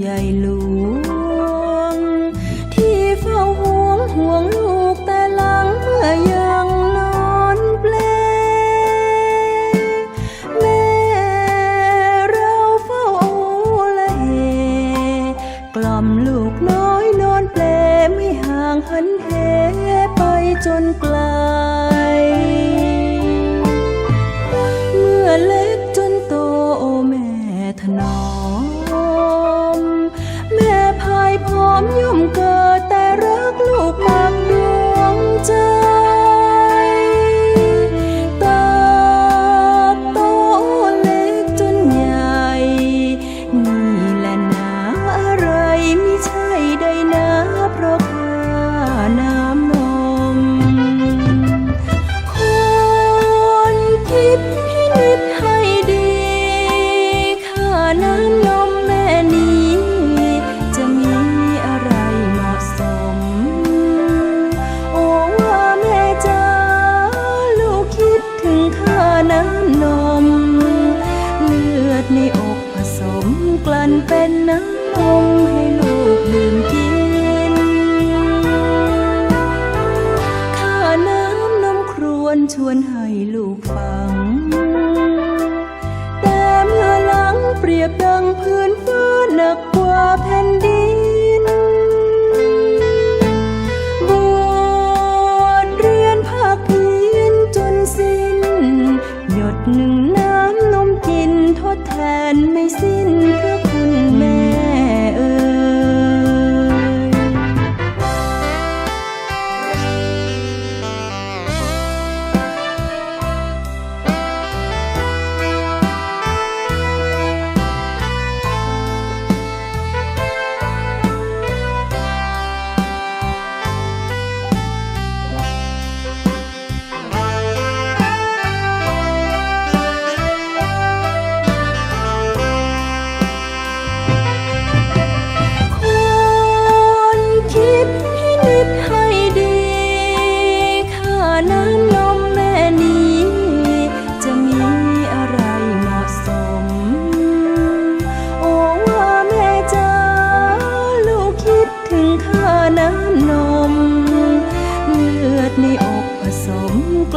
ใหญ่หลวง ที่เฝ้าห่วงห่วงลูกแต่หลังเมื่อยังนอนเปลแม่เราเฝ้าละเหกล่อมลูกน้อยนอนเปลไม่ห่างหันเหไปจนไกล เป็นน้ำนมให้ลูกดื่มกิน ข้าน้ำนมครวนชวนให้ลูกฟัง แต่เมื่อหลังเปรียบดังพื้นฟ้าหนักกว่าแผ่นดิน บวชเรียนภาคเพียนจนสิ้น หยดหนึ่ง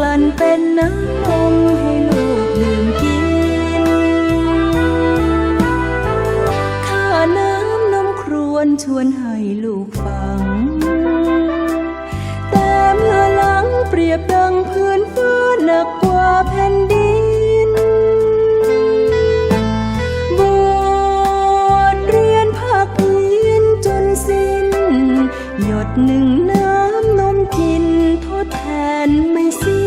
ลั่นเป็นน้ำนมให้ลูกดื่มกิน ข้าน้ำนมครวนชวนให้ลูกฟัง แต่เมื่อหลังเปรียบดังพื้นฟ้าหนักกว่าแผ่นดิน บทเรียนภาคพื้นจนสิ้น หยดหนึ่งน้ำนมกินทดแทนไม่สิ้น